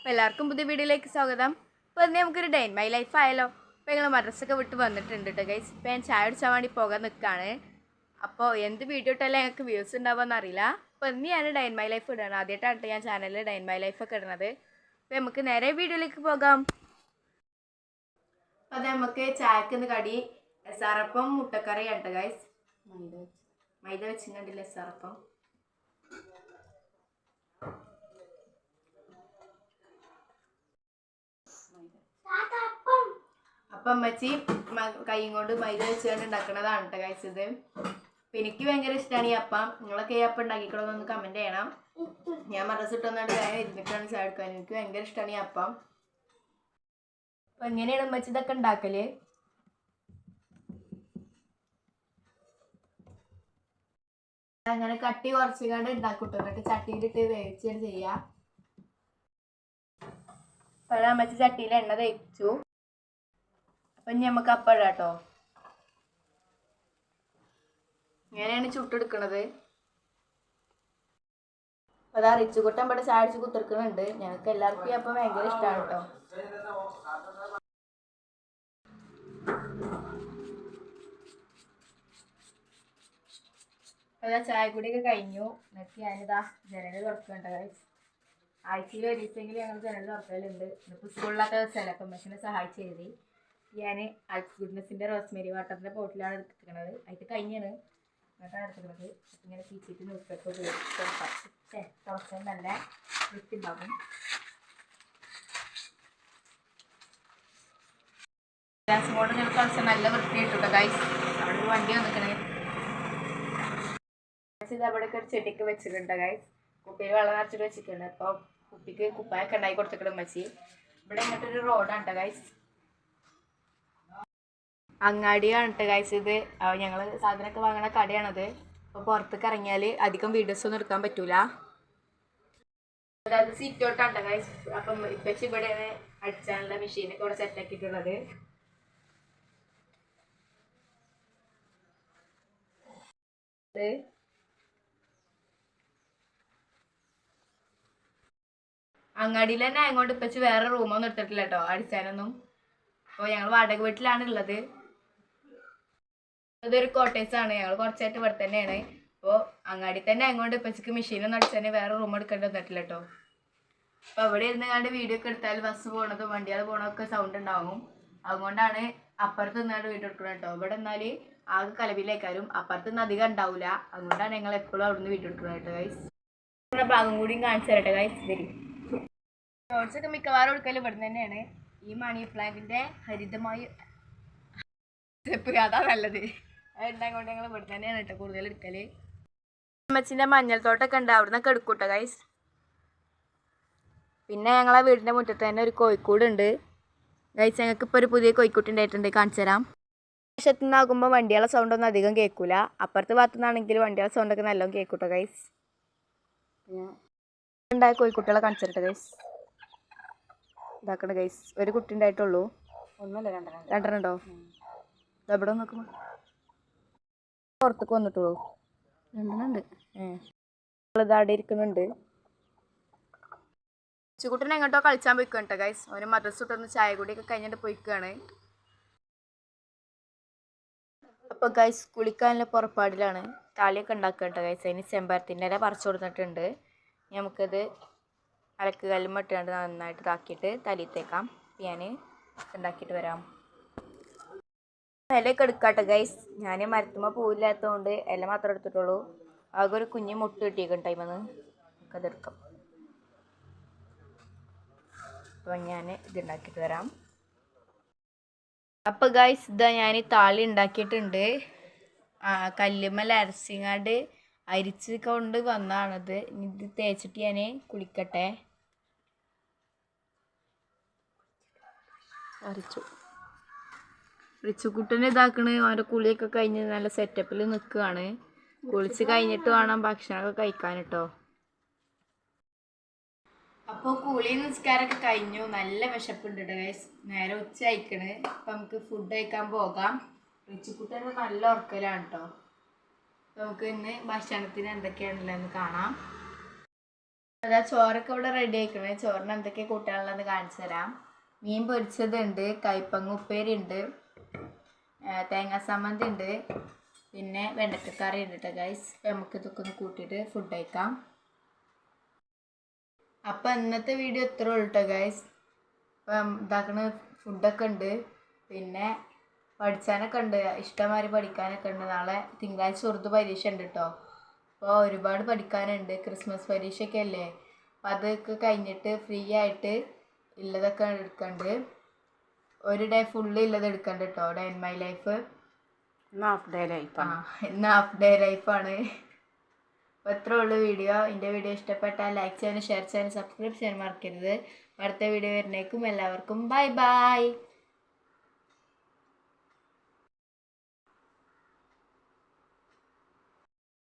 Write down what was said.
അപ്പോൾ എല്ലാവർക്കും പുതിയ വീഡിയോയിലേക്ക് സ്വാഗതം. അപ്പോൾ ഇന്ന് നമുക്കൊരു ഡേ മൈ ലൈഫ് ആയാലോ അപ്പോൾ ഞങ്ങൾ മദ്രസൊക്കെ വിട്ട് വന്നിട്ടുണ്ട് കേട്ടോ ഗൈസ് ഇപ്പോൾ ഞാൻ ചായ അടിച്ചാൽ വേണ്ടി പോകാൻ നിൽക്കുകയാണ് അപ്പോൾ എന്ത് വീഡിയോ ഇട്ടാലും ഞങ്ങൾക്ക് വ്യൂസ് ഉണ്ടാവുമെന്ന് അറിയില്ല. അപ്പോൾ ഇന്ന് ഞാൻ ഡൈൻ മൈ ലൈഫ് ഇടണം. ആദ്യമായിട്ടാണ് ട്ടോ ഞാൻ ചാനലിൽ ഡൈൻ മൈ ലൈഫൊക്കെ ഇടുന്നത്. അപ്പോൾ നമുക്ക് നേരെ വീഡിയോയിലേക്ക് പോകാം. അപ്പോൾ അത് നമുക്ക് ഇന്ന് കടി എസാറപ്പം മുട്ടക്കറി കേട്ടോ ഗൈസ് മൈദ വെച്ച് മൈദ വെച്ചും കണ്ടില്ല എസാറപ്പം അപ്പം അമ്മച്ചി കൈയും കൊണ്ട് മൈദ വെച്ചുകൊണ്ട് ഉണ്ടാക്കണതാണ് കേട്ടോ അപ്പൊ എനിക്ക് ഭയങ്കര ഇഷ്ടമാണ് ഈ അപ്പം. നിങ്ങളൊക്കെ ഈ അപ്പം ഉണ്ടാക്കിക്കണമെന്ന് കമന്റ് ചെയ്യണം. ഞാൻ മറസ് ഇട്ടൊന്നാണ്ട് കാര്യം ഇരുന്നിട്ടാണ് ചായ എനിക്ക് ഭയങ്കര ഇഷ്ടമാണ് ഈ അപ്പം. അപ്പം എങ്ങനെയാണ് അമ്മച്ചി ഇതൊക്കെ ഉണ്ടാക്കൽ? അങ്ങനെ കട്ടി കുറച്ച് കണ്ട് ഉണ്ടാക്കൂട്ടോ. എന്നിട്ട് ചട്ടിയിലിട്ട് വേവിച്ചാണ് ചെയ്യാം. അപ്പോഴാണ് അമ്മച്ചി ചട്ടിയിൽ എണ്ണ തേച്ചു. അപ്പം ഇനി നമുക്ക് അപ്പം കേട്ടോ ഇങ്ങനെയാണ് ചുട്ടെടുക്കണത്. അപ്പോൾ അതാ റിച്ചുകുട്ടൻ ഇവിടെ ചാടിച്ച് കുത്തിർക്കുന്നുണ്ട് ഞങ്ങൾക്ക് എല്ലാവർക്കും ഈ അപ്പം ഭയങ്കര ഇഷ്ടമാണ് കേട്ടോ അതാ ചായ കൂടിയൊക്കെ കഴിഞ്ഞു. എന്നിട്ട് ഞാനിതാ ജനൽ തുറക്കണ്ട ആഴ്ചയിൽ ഒരു ദിവസമെങ്കിലും ഞങ്ങൾ ജനൽ തുറക്കലുണ്ട്. ഇപ്പോൾ സ്കൂളിലൊക്കെ അപ്പം മെഷീനെ സഹായിച്ച് ഞാൻ ആൽസ് ഗുഡ്നസിന്റെ റോസ്മേരി വാട്ടറിന്റെ ബോട്ടിലാണ് എടുത്തിരിക്കുന്നത് അതിൽ കഴിഞ്ഞാണ് എന്നിട്ടാണ് എടുത്തിരിക്കുന്നത് ഇങ്ങനെ ചീച്ചിട്ട് ന്യൂസ്പേപ്പർ ഉപയോഗിച്ച് തുറക്കാം ഛേ തുറച്ചാൽ നല്ല വൃത്തിണ്ടാകും ഗ്യാസ് ബോർഡ് ഞങ്ങൾ കളിച്ചാൽ നല്ല വൃത്തിയായിട്ടുണ്ട് ഗൈസ് അവിടെ ഒരു വണ്ടി വന്നിക്കണേ. ഇത് അവിടെയൊക്കെ ഒരു ചെടിക്ക് വെച്ചിട്ടുണ്ട് ഗൈസ് കുപ്പിയിൽ വെള്ളം നിറച്ചിട്ട് വെച്ചിട്ടുണ്ട്. അപ്പോൾ കുപ്പിക്ക് കുപ്പായൊക്കെ ഉണ്ടാക്കി കൊടുത്തിട്ടുണ്ട് മച്ചി ഇവിടെ ഇങ്ങോട്ടൊരു റോഡാണ് കേട്ടോ ഗൈസ് അങ്ങാടിയാണ് കേട്ടോ ഗൈസ് ഇത്. ഞങ്ങൾ സാധനമൊക്കെ വാങ്ങണ കടയാണത്. അപ്പോൾ പുറത്തേക്ക് ഇറങ്ങിയാൽ അധികം വീഡിയോസ് ഒന്നും എടുക്കാൻ പറ്റൂല. അതായത് സീറ്റ് ഔട്ടാണ് കേട്ടോ അപ്പം ഇപ്പം ഇവിടെയാണ് അടിച്ചാനുള്ള മെഷീനൊക്കെ ഇവിടെ സെറ്റാക്കിയിട്ടുള്ളത് അങ്ങാടിയിൽ തന്നെ അങ്ങോട്ട് ഇപ്പച്ച് വേറെ റൂമൊന്നും എടുത്തിട്ടില്ല കേട്ടോ അടിച്ചാനൊന്നും. അപ്പോൾ ഞങ്ങൾ വാടക വീട്ടിലാണ് ഉള്ളത് ഇതൊരു കോട്ടേഴ്സ് ആണ്. ഞങ്ങൾ കുറച്ചായിട്ട് ഇവിടെ തന്നെയാണ്. അപ്പോൾ അങ്ങാടി തന്നെ അങ്ങോട്ട് ഇപ്പച്ചക്ക് മെഷീനൊന്നും അടിച്ചാൽ വേറെ റൂം എടുക്കേണ്ടി വന്നിട്ടില്ല കേട്ടോ അപ്പോൾ അവിടെ ഇരുന്ന് കണ്ട് വീഡിയോ ഒക്കെ എടുത്താൽ ബസ് പോണതും വണ്ടികൾ പോണതൊക്കെ സൗണ്ട് ഉണ്ടാവും. അതുകൊണ്ടാണ് അപ്പുറത്ത് നിന്നാണ് വീഡിയോ എടുക്കണം കേട്ടോ ഇവിടെ എന്നാൽ ആകെ കലവിലേക്കാരും അപ്പുറത്ത് നിന്ന് അധികം ഉണ്ടാവില്ല അതുകൊണ്ടാണ് ഞങ്ങൾ എപ്പോഴും അവിടുന്ന് വീഡിയോ എടുക്കുന്നത് കേട്ടോ ഗൈസ് ഭാഗം കൂടിയും കാണിച്ചു തരട്ടെ ഗൈസ് ഷോർട്സ് ഒക്കെ മിക്കവാറും എടുക്കൽ ഇവിടെ തന്നെയാണ്. ഈ മണി പ്ലാന്റിന്റെ ഹരിതമായി അതാ നല്ലത്. അതുണ്ടായി കൊണ്ട് ഞങ്ങൾ ഇവിടെ തന്നെയാണ് കേട്ടോ കൂടുതൽ എടുക്കൽ. അമ്മച്ചിന്റെ മഞ്ഞൾ തോട്ടൊക്കെ ഉണ്ട് അവിടെ നിന്നൊക്കെ എടുക്കൂട്ടോ ഗൈസ് പിന്നെ ഞങ്ങളെ വീടിന്റെ മുറ്റത്ത് തന്നെ ഒരു കോഴിക്കൂട് ഉണ്ട്. ഗൈസ് ഞങ്ങൾക്ക് ഇപ്പോൾ ഒരു പുതിയ കോഴിക്കൂട്ട് ഉണ്ടായിട്ടുണ്ട് കാണിച്ചു തരാം. വശത്തു നിന്നാകുമ്പോൾ വണ്ടികളെ സൗണ്ട് ഒന്നും അധികം കേൾക്കൂല. അപ്പുറത്തെ ഭാഗത്തു നിന്നാണെങ്കിൽ വണ്ടികളെ സൗണ്ടൊക്കെ നല്ലോണം കേൾക്കൂട്ടോ ഗൈസ് ഉണ്ടായ കോഴിക്കുട്ടികളെ കാണിച്ചു തരട്ടെ ഗൈസ് ഇതാക്കണ ഗൈസ് ഒരു കുട്ടി ഉണ്ടായിട്ടുള്ളൂ. ഒന്നല്ല രണ്ടെണ്ണം. രണ്ടെണ്ണം ഉണ്ടോ? എവിടെ നോക്കുമ്പോ പുറത്തേക്ക് വന്നിട്ടുള്ളൂ. രണ്ടെണ്ണം ഉണ്ട് ഇതാടെ ഇരിക്കുന്നുണ്ട്. ചുക്കുട്ടൻ എങ്ങോട്ടോ കളിച്ചാൻ പോയിക്കോ കേട്ടോ ഗൈസ് അവന് മദ്രസ് വിട്ടൊന്ന് ചായ കൂടിയൊക്കെ കഴിഞ്ഞിട്ട് പോയിക്കാണ്. അപ്പൊ ഗൈസ് കുളിക്കാനുള്ള പുറപ്പാടിലാണ്. താളിയൊക്കെ ഉണ്ടാക്കുക കേട്ടോ ഗൈസ് അതിന് ചെമ്പരത്തിന്റെ ഇല പറിച്ചു കൊടുത്തിട്ടുണ്ട്. നമുക്കത് അലക്ക് കല്ലുമ്മട്ടിട്ട് നന്നായിട്ട് ഇതാക്കിയിട്ട് തലിത്തേക്കാം ഞാൻ ഉണ്ടാക്കിയിട്ട് വരാം. ഇലയൊക്കെ എടുക്കാട്ടെ ഗൈസ് ഞാൻ മരത്തുമ്പോൾ പൂവില്ലാത്തതുകൊണ്ട് ഇല മാത്രമേ എടുത്തിട്ടുള്ളൂ. ആകെ ഒരു കുഞ്ഞ് മുട്ട് കിട്ടിയേക്കും ടൈമെന്ന് നമുക്ക് അതെടുക്കാം അപ്പൊ ഞാൻ ഇത് ഉണ്ടാക്കിയിട്ട് വരാം. അപ്പോൾ ഗൈസ് ഇതാ ഞാൻ താളി ഉണ്ടാക്കിയിട്ടുണ്ട്. ആ കല്ലുമ്മൽ അരസിങ്ങാണ്ട് അരിച്ച് കൊണ്ട് വന്നതാണത് ഇത് തേച്ചിട്ട് ഞാൻ കുളിക്കട്ടെ. അരിച്ചു. റിച്ചുക്കുട്ടനെ ഇതാക്കണ്. അവന്റെ കുളിയൊക്കെ കഴിഞ്ഞ് നല്ല സെറ്റപ്പിൽ നിൽക്കുകയാണ് കുളിച്ച് കഴിഞ്ഞിട്ട് വേണം ഭക്ഷണമൊക്കെ കഴിക്കാൻ കേട്ടോ അപ്പോൾ കുളി നിസ്കാരമൊക്കെ കഴിഞ്ഞു. നല്ല വിശപ്പുണ്ട് ഗൈസ് നേരെ ഉച്ച അയക്കണ് അപ്പം നമുക്ക് ഫുഡ് കഴിക്കാൻ പോകാം. റിച്ചുക്കുട്ടന്റെ നല്ല ഉറക്കലാണ് കേട്ടോ നമുക്ക് ഇന്ന് ഭക്ഷണത്തിന് എന്തൊക്കെയാണല്ലോ കാണാം. അതാ ചോറൊക്കെ ഇവിടെ റെഡി ആയിക്കണേ. ചോറിന് എന്തൊക്കെ കൂട്ടാനുള്ളതെന്ന് കാണിച്ചു തരാം. മീൻ പൊരിച്ചതുണ്ട്. കൈപ്പങ്ങ ഉപ്പേരി ഉണ്ട് തേങ്ങാ സമ്മന്തി ഉണ്ട്. പിന്നെ വെണ്ടക്കക്കറി ഉണ്ട് കേട്ടോ ഗൈസ് നമുക്ക് ഇതൊക്കെ ഒന്ന് കൂട്ടിയിട്ട് ഫുഡ് കഴിക്കാം. അപ്പം ഇന്നത്തെ വീഡിയോ ഇത്ര ഉള്ളൂ കേട്ടോ ഗൈസ് ഇപ്പം ഇതാക്കണ ഫുഡൊക്കെ ഉണ്ട്. പിന്നെ പഠിച്ചാനൊക്കെ ഉണ്ട്. ഇഷ്ടമാതിരി പഠിക്കാനൊക്കെ ഉണ്ട്. നാളെ തിങ്കളാഴ്ച ഉറുദു പരീക്ഷ ഉണ്ട് കേട്ടോ അപ്പോൾ ഒരുപാട് പഠിക്കാനുണ്ട്. ക്രിസ്മസ് പരീക്ഷയൊക്കെ അല്ലേ? അതൊക്കെ കഴിഞ്ഞിട്ട് ഫ്രീ ആയിട്ട് ഉള്ളതൊക്കെ എടുക്കണ്ട്. ഒരു ഡേ ഫുള്ള് ഉള്ളത് എടുക്കണ്ട് കേട്ടോ ഡേ ഇൻ മൈ ലൈഫ് ഇന്ന് ഹാഫ് ഡേ ലൈഫ് ആണ്. ഇന്ന് ഹാഫ് ഡേ ലൈഫാണ് അപ്പോൾ ഇത്രേ ഉള്ളൂ വീഡിയോ എന്റെ വീഡിയോ ഇഷ്ടപ്പെട്ടാൽ ലൈക്ക് ചെയ്യാനും ഷെയർ ചെയ്യാനും സബ്സ്ക്രൈബ് ചെയ്യാനും മറക്കരുത്. അടുത്ത വീഡിയോ വരുന്നേക്കും. എല്ലാവർക്കും ബൈ ബൈ